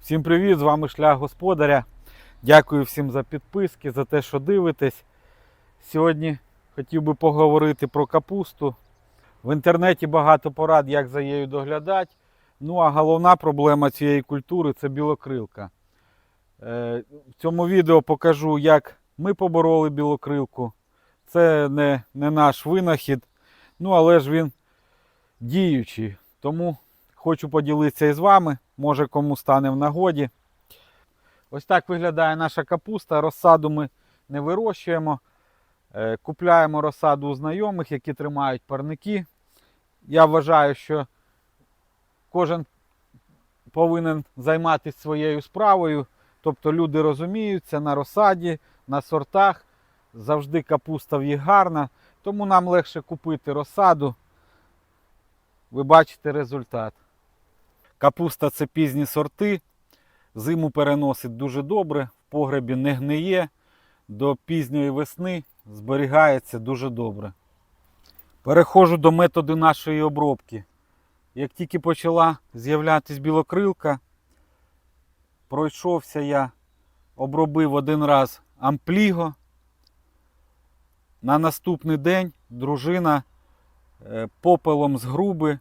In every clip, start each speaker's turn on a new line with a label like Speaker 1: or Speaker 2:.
Speaker 1: Всім привіт! З вами Шлях Господаря. Дякую всім за підписки, за те, що дивитесь. Сьогодні хотів би поговорити про капусту. В інтернеті багато порад, як за нею доглядати. Ну а головна проблема цієї культури це білокрилка. Е, В цьому відео покажу, як ми побороли білокрилку. Це не, не наш винахід, ну але ж він діючий. Тому хочу поділитися із вами, може кому стане в нагоді. Ось так виглядає наша капуста. Розсаду ми не вирощуємо. Е, Купляємо розсаду у знайомих, які тримають парники. Я вважаю, що кожен повинен займатися своєю справою. Тобто люди розуміються на розсаді, на сортах. Завжди капуста в їх гарна. Тому нам легше купити розсаду. Ви бачите результат. Капуста це пізні сорти. Зиму переносить дуже добре, в погребі не гниє. До пізньої весни зберігається дуже добре. Переходжу до методу нашої обробки. Як тільки почала з'являтись білокрилка, пройшовся я, обробив один раз ампліго. На наступний день дружина попелом з груби.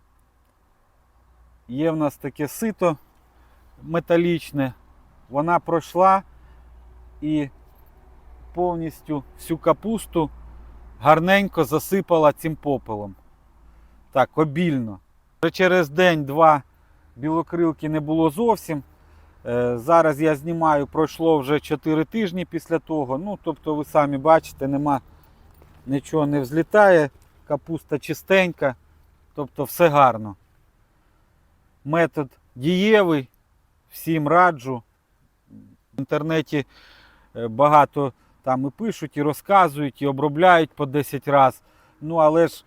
Speaker 1: Є в нас таке сито металічне. Вона пройшла і повністю всю капусту гарненько засипала цим попелом. Так, обільно. Вже через день-два білокрилки не було зовсім. Е, Зараз я знімаю, пройшло вже 4 тижні після того. Ну, тобто, ви самі бачите, нема нічого не взлітає, капуста чистенька, тобто все гарно. Метод дієвий, всім раджу. В інтернеті е, багато там і пишуть, і розказують, і обробляють по 10 разів. Ну, але ж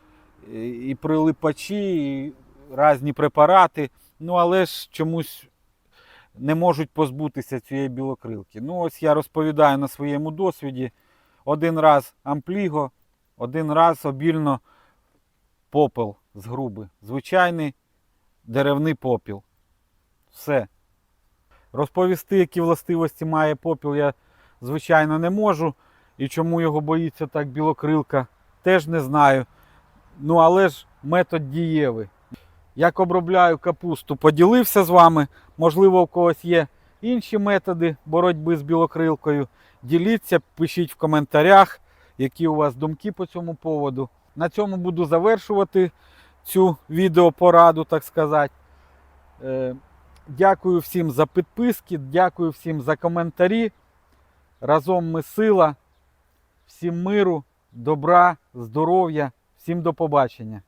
Speaker 1: е, і прилипачі, і різні препарати, ну але ж чомусь не можуть позбутися цієї білокрилки. Ну, ось я розповідаю на своєму досвіді. Один раз ампліго, один раз обільно попел з груби. Звичайний деревний попіл. Все. Розповісти, які властивості має попіл, я, звичайно, не можу. І чому його боїться так білокрилка, теж не знаю. Ну, але ж метод дієвий. Як обробляю капусту, поділився з вами. Можливо, у когось є інші методи боротьби з білокрилкою. Діліться, пишіть в коментарях, які у вас думки по цьому поводу. На цьому буду завершувати цю відеопораду, так сказати. Е, Дякую всім за підписки, дякую всім за коментарі. Разом ми сила. Всім миру, добра, здоров'я, всім до побачення.